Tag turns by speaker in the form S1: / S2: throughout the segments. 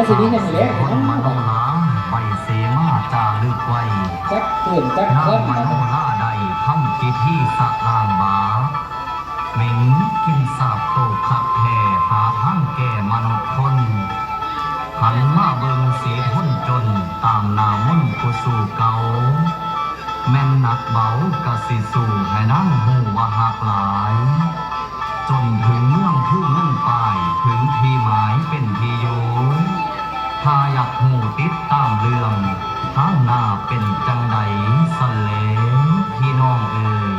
S1: มันสิมีอย่างไร
S2: คน
S1: นั่น
S2: มโน
S1: บัด
S2: ลาใบเสมาจารึกไว้
S1: จักเกินจัก
S2: นาง
S1: เกิน
S2: มโนลาใดทำพิธีสะลางบาเหม็นกินสาบโตขับแผ่หาทั้งแก่มนุษย์คนหันมาเบิงเสียพ้นจนตามนามุ่นผู้สู่เก่าแม่นหนักเบากะสิสู่ให้นั่งหูว่าหักหลาย จนถึงเมืองผู้เงินปลายถึง ถ้าอยากหูติดตามเรื่องทางหน้าเป็นจังใดสเลพี่น้องเอ่ย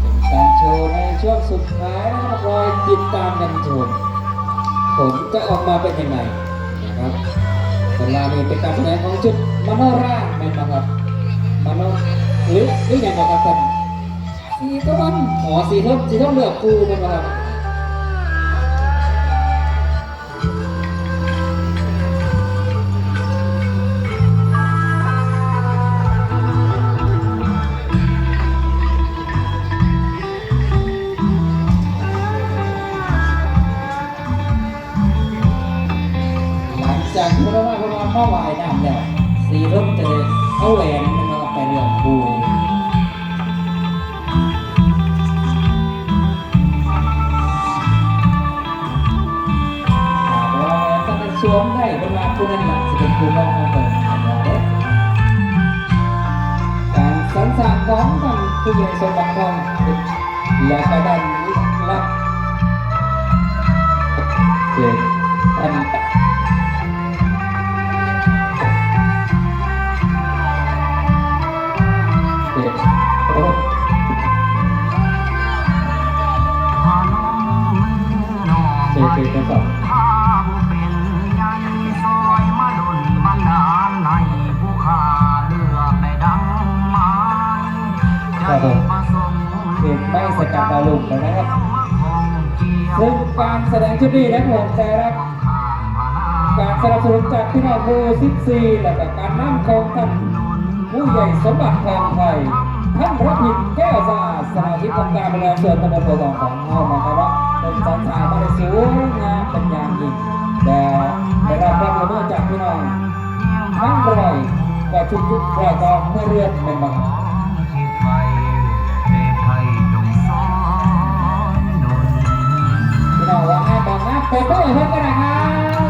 S1: เป็นการโชว์ในช่วงสุดท้ายนะครับรอยติดตามกันชมผลจะออกมาเป็นยังไงนะครับเวลานี้เป็นการแสดงของจุดมโนราเป็นนะครับมโนหรือหรืออย่างไรครับท่าน
S3: สีต้น
S1: อ๋อสีทบสีทบเลือกครูเป็นนะครับหลังจากที่เราได้พวกเราเข้าไหวน้ำแล้วสีทบจะได้เอาแหวนมันมาไปเลือก ลักจะเป็นผู้มองมาเปิดทำงานได้การสรรสร้างของมั ลุ่
S2: มนะค
S1: รับซึ่งการแสดงชุดนี้นะผมใจรับ การสนับสนุนจากพี่น้องมู14และกการนั่งของท่านผู้ใหญ่สมบัติทองไทยท่านพระพินแก้วสาสมาชิกองค์การบริหารส่วนตำบลโพธิ์ทองของเฮานะครับว่าเป็นสรรสางมาได้สูงงามเป็นอย่างยิ่งแต่ได้รับความร่วมมือจากพี่น้องทั้งร้อยกว่าชุดชุดรายกองเพื่อเรือนเป็นบาง ให้บอกนะเปิดเผยเพิ่มกันนะครับ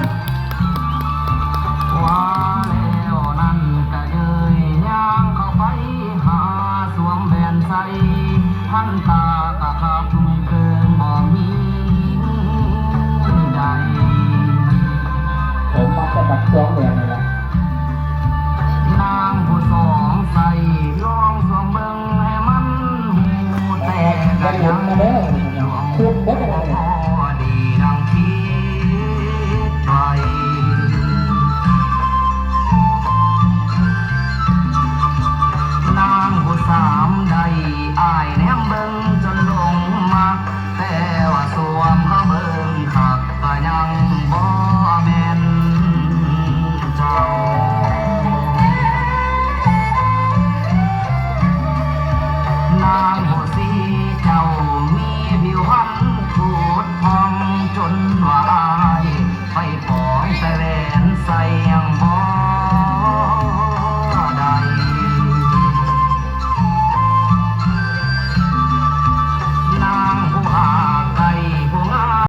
S2: ว่าแล้วนั่นก็เย้ยย่างเข้าไปหาสวมแวนใสท่านตากะขับเกินบ่มีใด
S1: ผมมักจะตัดสองเดือนนี่แหละ
S2: นางผู้สองใส่ลองสมเบิ่งให้มันหูแต่
S1: ได้
S2: ก็
S1: ยุ
S2: ยั
S1: ด
S2: ง
S1: มาเด้อ
S2: หลวง
S1: คือเบิดอะไร